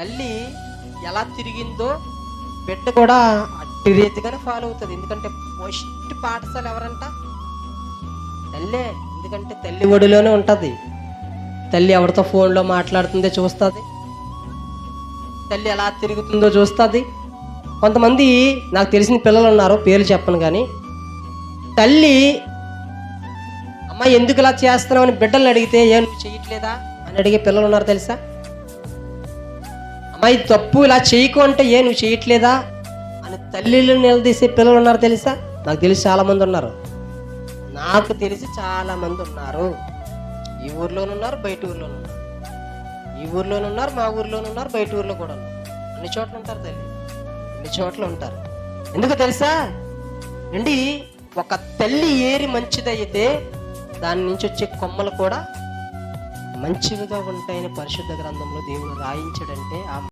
తల్లి ఎలా తిరిగిందో బిడ్డ కూడా అట్టి రీతిగానే ఫాలో అవుతుంది. ఎందుకంటే ఫస్ట్ పాఠశాల ఎవరంట? తల్లే. ఎందుకంటే తల్లి ఒడిలోనే ఉంటుంది. తల్లి ఎవరితో ఫోన్లో మాట్లాడుతుందో చూస్తుంది. తల్లి ఎలా తిరుగుతుందో చూస్తుంది. కొంతమంది నాకు తెలిసిన పిల్లలు ఉన్నారు పేర్లు చెప్పను కానీ తల్లి అమ్మ ఎందుకు ఇలా చేస్తున్నావు? అని బిడ్డలు అడిగితే ఏం నువ్వు చేయట్లేదా? అని అడిగే పిల్లలు ఉన్నారు తెలుసా? అమ్మాయి తప్పు ఇలా చేయకు అంటే ఏ నువ్వు చేయట్లేదా? అని తల్లిలు నిలదీసే పిల్లలు ఉన్నారు తెలుసా? నాకు తెలిసి చాలామంది ఉన్నారు. నాకు తెలిసి చాలామంది ఉన్నారు. ఈ ఊర్లోనూ ఉన్నారు బయట ఊర్లోనూ ఉన్నారు. ఈ ఊర్లోనున్నారు మా ఊర్లోనూ ఉన్నారు బయట ఊర్లో కూడా ఉన్నారు. అన్ని చోట్ల ఉంటారు తల్లి. అన్ని చోట్ల ఉంటారు. ఎందుకు తెలుసా? అండి ఒక తల్లి ఏరి మంచిదైతే దాని నుంచి వచ్చే కొమ్మలు కూడా మంచివిగా ఉంటాయని పరిశుద్ధ గ్రంథంలో దేవుడు రాయించాడంటే ఆ